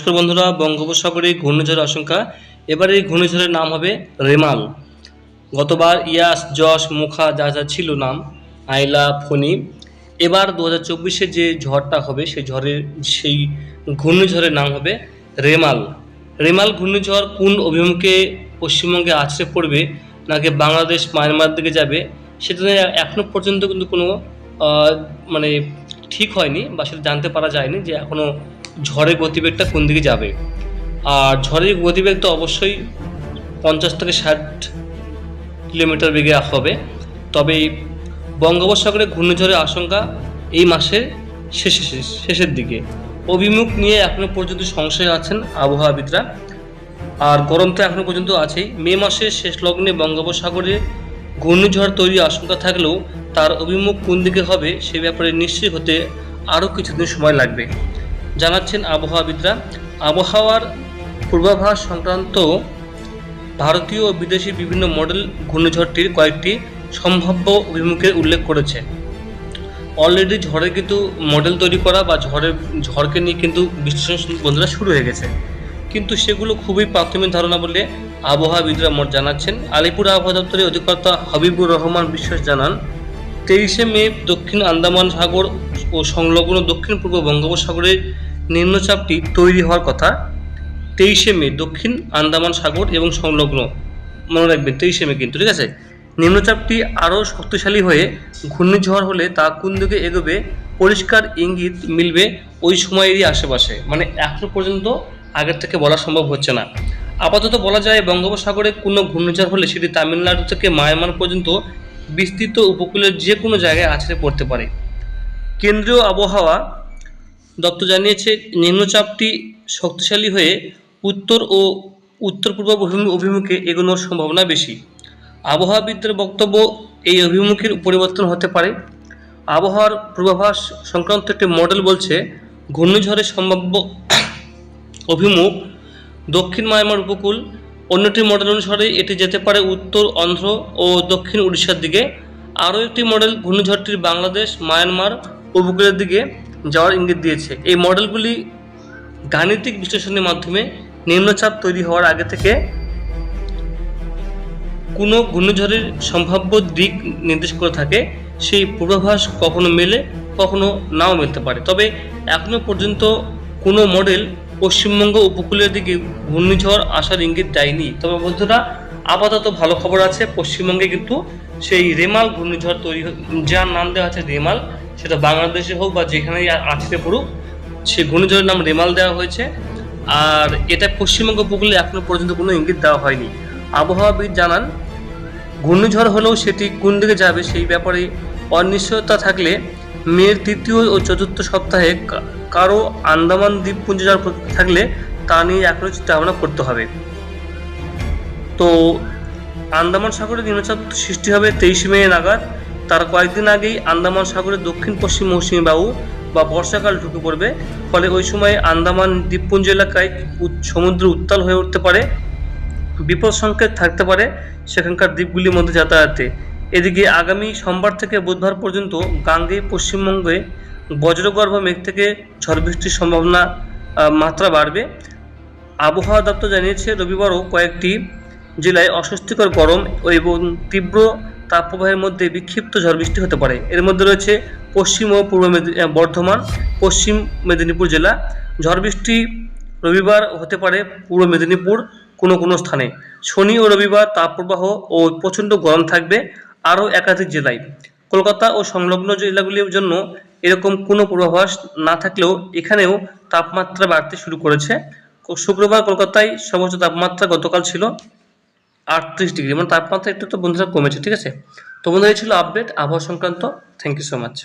নমস্কার বন্ধুরা, বঙ্গোপসাগরে ঘূর্ণিঝড়ের আশঙ্কা। এবার এই ঘূর্ণিঝড়ের নাম হবে রেমাল। গতবার ইয়াস, যশ, মুখা যা যা ছিল নাম আইলা ফণি, এবার দু হাজার চব্বিশে যে ঝড়টা হবে, সেই ঝড়ের, সেই ঘূর্ণিঝড়ের নাম হবে রেমাল। রেমাল ঘূর্ণিঝড় কোন অভিমুখে পশ্চিমবঙ্গে আছড়ে পড়বে, নাকি বাংলাদেশ, মায়ানমার দিকে যাবে, সেটা নিয়ে এখনও পর্যন্ত কিন্তু কোনো মানে ঠিক হয়নি বা সেটা জানতে পারা যায়নি যে এখনও ঝড়ের গতিবেগটা কোন দিকে যাবে? আর ঝড়ের গতিবেগ তো অবশ্যই পঞ্চাশ থেকে ষাট কিলোমিটার বেগে হবে। তবে বঙ্গোপসাগরে ঘূর্ণিঝড়ের আশঙ্কা এই মাসের শেষে শেষ- শেষের দিকে। অভিমুখ নিয়ে এখনও পর্যন্ত সংশয় আছেন আবহাওয়াবিদরা। আর গরম তো এখনও পর্যন্ত আছেই। মে মাসের শেষ লগ্নে বঙ্গোপসাগরে ঘূর্ণিঝড় তৈরির আশঙ্কা থাকলেও তার অভিমুখ কোন দিকে হবে সে ব্যাপারে নিশ্চিত হতে আরও কিছুদিন সময় লাগবে। জানাচ্ছেন আবহাওয়াবিদরা। আবহাওয়ার পূর্বাভাস সংক্রান্ত ভারতীয় ও বিদেশি বিভিন্ন মডেল ঘূর্ণিঝড়টির কয়েকটি সম্ভাব্য অভিমুখের উল্লেখ করেছে। অলরেডি ঝড়ের কিন্তু মডেল তৈরি করা বা ঝড়ের ঝড়কে নিয়ে কিন্তু বিশ্লেষণ বন্ধুরা শুরু হয়ে গেছে। কিন্তু সেগুলো খুবই প্রাথমিক ধারণা বলে আবহাওয়াবিদরা মত জানাচ্ছেন। আলিপুর আবহাওয়া দপ্তরের অধিকর্তা হাবিবুর রহমান বিশ্বাস জানান, তেইশে মে দক্ষিণ আন্দামান সাগর ও সংলগ্ন দক্ষিণ পূর্ব বঙ্গোপসাগরের নিম্নচাপটি তৈরি হওয়ার কথা। তেইশে মে দক্ষিণ আন্দামান সাগর এবং সংলগ্ন। মনে রাখবেন তেইশে মে কিন্তু, ঠিক আছে? নিম্নচাপটি আরও শক্তিশালী হয়ে ঘূর্ণিঝড় হলে তা কোন দিকে এগোবে পরিষ্কার ইঙ্গিত মিলবে ওই সময়েরই আশেপাশে। মানে এখনও পর্যন্ত আগের থেকে বলা সম্ভব হচ্ছে না। আপাতত বলা যায় বঙ্গোপসাগরে কোনো ঘূর্ণিঝড় হলে সেটি তামিলনাড়ু থেকে মায়ানমার পর্যন্ত বিস্তৃত উপকূলের যে কোনো জায়গায় আছড়ে পড়তে পারে। কেন্দ্রীয় আবহাওয়া দপ্তর জানিয়েছে, নিম্নচাপটি শক্তিশালী হয়ে উত্তর ও উত্তর পূর্ব অভিমুখে এগোনোর সম্ভাবনা বেশি। আবহাওয়াবিদদের বক্তব্য এই অভিমুখের পরিবর্তন হতে পারে। আবহাওয়ার পূর্বাভাস সংক্রান্ত একটি মডেল বলছে, ঘূর্ণিঝড়ের সম্ভাব্য অভিমুখ দক্ষিণ মায়ানমার উপকূল। অন্যটি মডেল অনুসারে এটি যেতে পারে উত্তর, অন্ধ্র ও দক্ষিণ উড়িষ্যার দিকে। আরও একটি মডেল ঘূর্ণিঝড়টির বাংলাদেশ, মায়ানমার উপকূলের দিকে যাওয়ার ইঙ্গিত দিয়েছে। এই মডেলগুলি গাণিতিক বিশ্লেষণের মাধ্যমে নিম্নচাপ তৈরি হওয়ার আগে থেকে কোনো ঘূর্ণিঝড়ের সম্ভাব্য দিক নির্দেশ করে থাকে, সেই পূর্বাভাস কখনো মেলে, কখনো নাও মিলতে পারে। তবে এখনও পর্যন্ত কোনো মডেল পশ্চিমবঙ্গ উপকূলের দিকে ঘূর্ণিঝড় আসার ইঙ্গিত দেয়নি। তবে বন্ধুরা, আপাতত ভালো খবর আছে, পশ্চিমবঙ্গে কিন্তু সেই রেমাল ঘূর্ণিঝড় তৈরি যার নাম দেওয়া আছে রেমাল। সেটা বাংলাদেশে হোক বা যেখানেই আছড়ে পড়ুক সেই ঘূর্ণিঝড়ের নাম রেমাল দেওয়া হয়েছে। আর এটা পশ্চিমবঙ্গ উপকূলে এখনও পর্যন্ত কোনো ইঙ্গিত দেওয়া হয়নি। আবহাওয়াবিদ জানান, ঘূর্ণিঝড় হলেও সেটি কোন দিকে যাবে সেই ব্যাপারে অনিশ্চয়তা থাকলে মেয়ের তৃতীয় ও চতুর্থ সপ্তাহে কারও আন্দামান দ্বীপপুঞ্জ যাওয়ার থাকলে তা নিয়ে এখনও চিন্তা ভাবনা করতে হবে। তো আন্দামান সাগরে নিম্নচাপ সৃষ্টি হবে তেইশে মে নাগাদ। তার কয়েকদিন আগেই আন্দামান সাগরের দক্ষিণ পশ্চিম মৌসুমী বায়ু বা বর্ষাকাল ঢুকে পড়বে। ফলে ওই সময় আন্দামান দ্বীপপুঞ্জ এলাকায় সমুদ্র উত্তাল হয়ে উঠতে পারে, বিপদ সংকেত থাকতে পারে সেখানকার দ্বীপগুলির মধ্যে যাতায়াতে। এদিকে আগামী সোমবার থেকে বুধবার পর্যন্ত গাঙ্গে পশ্চিমবঙ্গে বজ্রগর্ভ মেঘ থেকে ঝড় বৃষ্টির সম্ভাবনা মাত্রা বাড়বে। আবহাওয়া দপ্তর জানিয়েছে, রবিবারও কয়েকটি জেলায় অস্বস্তিকর গরম এবং তীব্র তাপপ্রবাহের মধ্যে বিক্ষিপ্ত ঝড় বৃষ্টি হতে পারে। এর মধ্যে রয়েছে পশ্চিম ও পূর্ব বর্ধমান, পশ্চিম মেদিনীপুর জেলা। ঝড় বৃষ্টি রবিবার হতে পারে পূর্ব মেদিনীপুর কোনো কোনো স্থানে। শনি ও রবিবার তাপপ্রবাহ ও প্রচণ্ড গরম থাকবে আরও একাধিক জেলায়। কলকাতা ও সংলগ্ন জেলাগুলির জন্য এরকম কোনো পূর্বাভাস না থাকলেও এখানেও তাপমাত্রা বাড়তে শুরু করেছে। শুক্রবার কলকাতায় সর্বোচ্চ তাপমাত্রা গতকাল ছিল আটত্রিশ ডিগ্রি মানে তাপমাত্রা একটু তো বন্ধুরা কমেছে, ঠিক আছে? তো বন্ধুরা, এই ছিল আপডেট আবহাওয়া সংক্রান্ত। Thank you so much